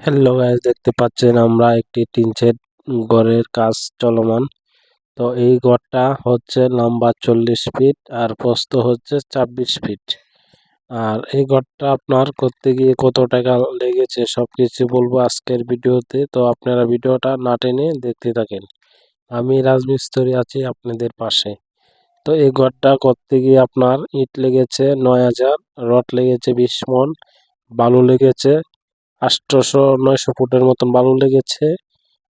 Hello guys দেখতে পাচ্ছেন আমরা একটি টিন শেড ঘরের কাজ চলমান। তো এই ঘরটা হচ্ছে লম্বা চল্লিশ ফিট আর প্রস্থ হচ্ছে ছাব্বিশ ফিট। আর এই ঘরটা আপনার করতে গিয়ে কত টাকা লেগেছে সব কিছু বলব আজকের ভিডিওতে। তো আপনারা ভিডিওটা না টেনে দেখতে থাকেন। আমি রাজমিস্ত্রি আছি আপনাদের পাশে। তো এই ঘরটা করতে গিয়ে আপনার ইট লেগেছে নয় হাজার, রড লেগেছে বিশ মন, বালু লেগেছে আষ্টশো নয়শো ফুটের মতন বালু লেগেছে।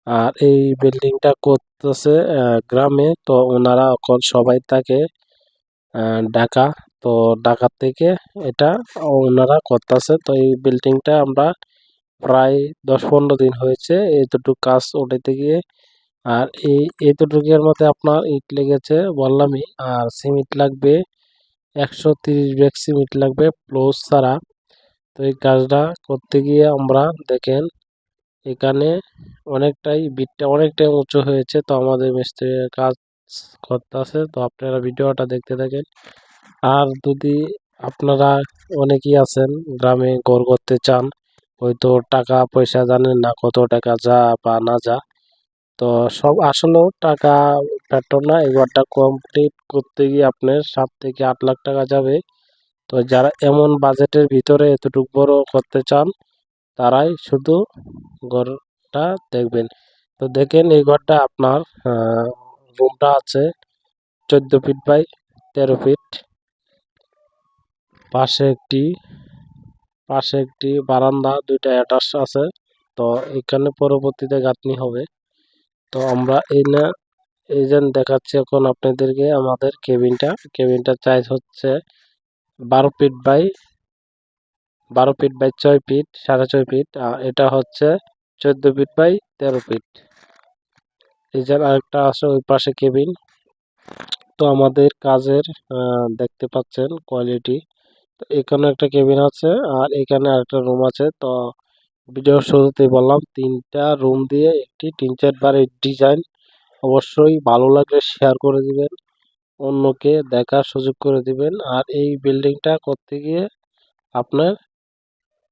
আর এই বিল্ডিংটা করতেছে গ্রামে। তো ওনারা সবাই তাকে ঢাকা তো ঢাকা থেকে এটা ওনারা করতেছে। তো এই বিল্ডিংটা আমরা প্রায় দশ পনেরো দিন হয়েছে এতটুকু কাজ উঠাইতে গিয়ে। আর এই এতটুকুর মধ্যে আপনার ইট লেগেছে বললামই, আর সিমেন্ট লাগবে, একশো তিরিশ ব্যাগ সিমেন্ট লাগবে, প্লাস ছাড়া তো এই কাজটা করতে গিয়ে আমরা দেখেন, এখানে অনেকটাই বিটটা অনেকটাই উঁচু হয়েছে। তো আমাদের মিস্ত্রির কাজ করতেছে। তো আপনারা ভিডিওটা দেখতে থাকেন। আর যদি আপনারা অনেকেই আছেন, গ্রামে ঘর করতে চান, হয়তো টাকা পয়সা জানেন না কত টাকা যা বা না যা। তো সব আসলেও টাকা ফ্যাক্টর না, এবারটা কমপ্লিট করতে গিয়ে আপনার সাত থেকে আট লাখ টাকা যাবে। তো যারা এমন বাজেটের ভিতরে এতটুকু বড় করতে চান, তারাই শুধু ঘরটা দেখবেন। তো দেখেন এই ঘরটা আপনার রুমটা আছে চোদ্দ ফিট বাই তেরো ফিট। পাশে একটি পাশে একটি বারান্দা, দুইটা অ্যাটাচ আছে। তো এখানে পরবর্তীতে গাঁথনি হবে। তো আমরা এই না, এই দেখাচ্ছি এখন আপনাদেরকে আমাদের কেবিনটা। কেবিনটা সাইজ হচ্ছে বারো ফিট বাই, বারো ফিট বাই ছয় ফিট, সাড়ে ছয় ফিট। এটা হচ্ছে চোদ্দ ফিট বাই তেরো ফিট। এই যে আরেকটা আছে ওই পাশে কেবিন। তো আমাদের কাজের দেখতে পাচ্ছেন কোয়ালিটি। তো এখানে একটা কেবিন আছে আর এখানে আরেকটা রুম আছে। তো ভিডিও শুরুতেই বললাম, তিনটা রুম দিয়ে একটি তিন চার বারের ডিজাইন অবশ্যই ভালো লাগলে শেয়ার করে দিবেন। অন্যকে দেখার সুযোগ করে দিবেন। আর এই বিল্ডিংটা করতে গিয়ে আপনার